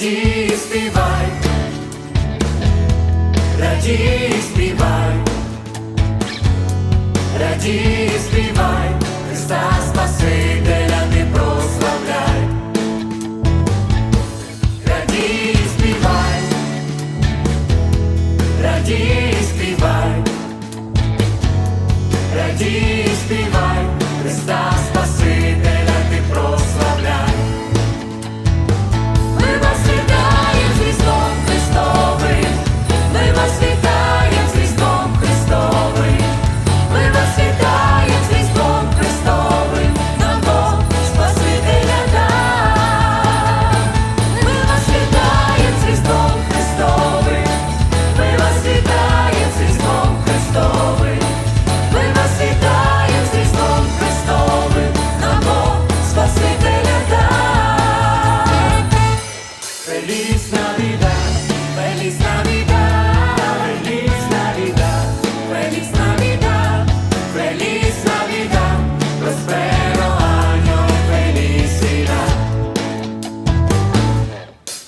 радій, співай, радій, співай, радій, співай, Христа Спасителя ти прославляй, радій, співай, радій, співай, радій, співай.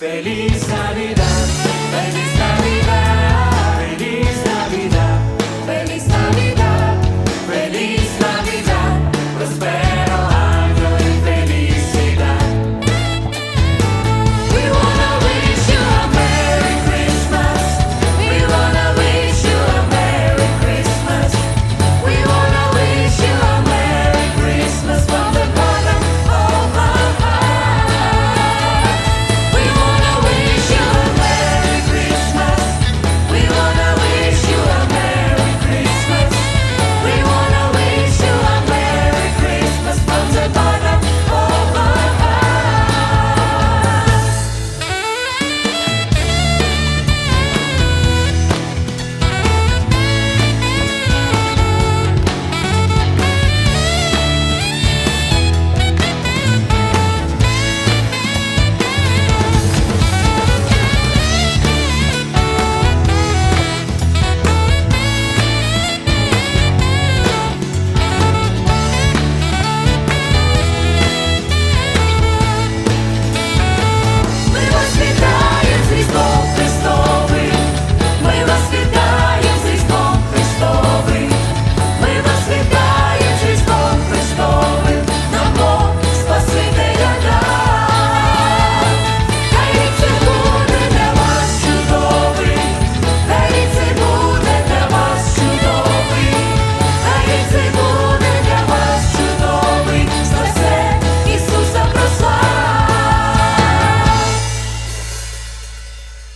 Feliz Navidad.